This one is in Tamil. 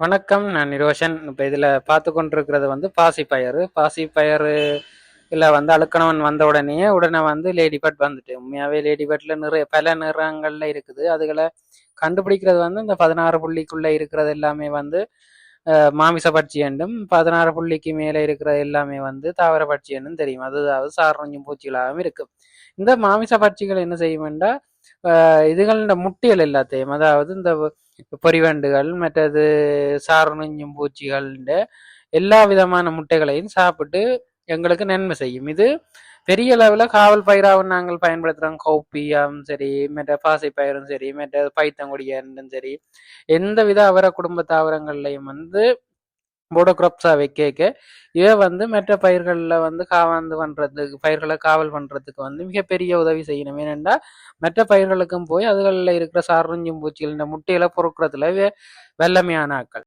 வணக்கம் நான் நிரோஷன். இப்போ இதில் பார்த்து கொண்டிருக்கிறது வந்து பாசிப்பயறு பாசிப்பயறு இல்லை வந்து அழுக்கணவன் வந்த உடனே உடனே வந்து லேடி பட் வந்துட்டு. உண்மையாகவே லேடி பட்டில் நிறைய பல நிறங்களில் இருக்குது. அதுகளை கண்டுபிடிக்கிறது வந்து இந்த பதினாறு புள்ளிக்குள்ளே இருக்கிறது எல்லாமே வந்து மாமிச பட்சி என்றும் பதினாறு புள்ளிக்கு மேலே இருக்கிறது எல்லாமே வந்து தாவர பட்சி என்றும் தெரியும். அது அதாவது சாரணஞ்சும் பூச்சிகளாகவும் இருக்கும் இந்த மாமிச பட்சிகள் என்ன செய்யும் என்றால் இதுகளின் முட்டைகள் எல்லாத்தையும் அதாவது இந்த பொறிவண்டுகள் மற்றது சாரணிஞ்சும் பூச்சிகள் எல்லா விதமான முட்டைகளையும் சாப்பிட்டு எங்களுக்கு நன்மை செய்யும் இது பெரிய அளவில் காவல் பயிராகவும் நாங்கள் பயன்படுத்துகிறோம் கௌப்பியாவும் சரி மற்ற பாசை பயிரும் சரி மற்ற பைத்தங்குடியன்னும் சரி எந்த வித அவர குடும்ப தாவரங்கள்லையும் வந்து போடோக்ராப்ஸாக வைக்க இவை வந்து மற்ற பயிர்களில் வந்து காவாந்து பண்ணுறதுக்கு பயிர்களை காவல் பண்ணுறதுக்கு வந்து மிகப்பெரிய உதவி செய்யணும். ஏனென்றால் மற்ற பயிர்களுக்கும் போய் அதுகளில் இருக்கிற சாரஞ்சும் பூச்சிகள் இந்த முட்டைகளை பொறுக்கிறதுல இவை வல்லமையான ஆட்கள்.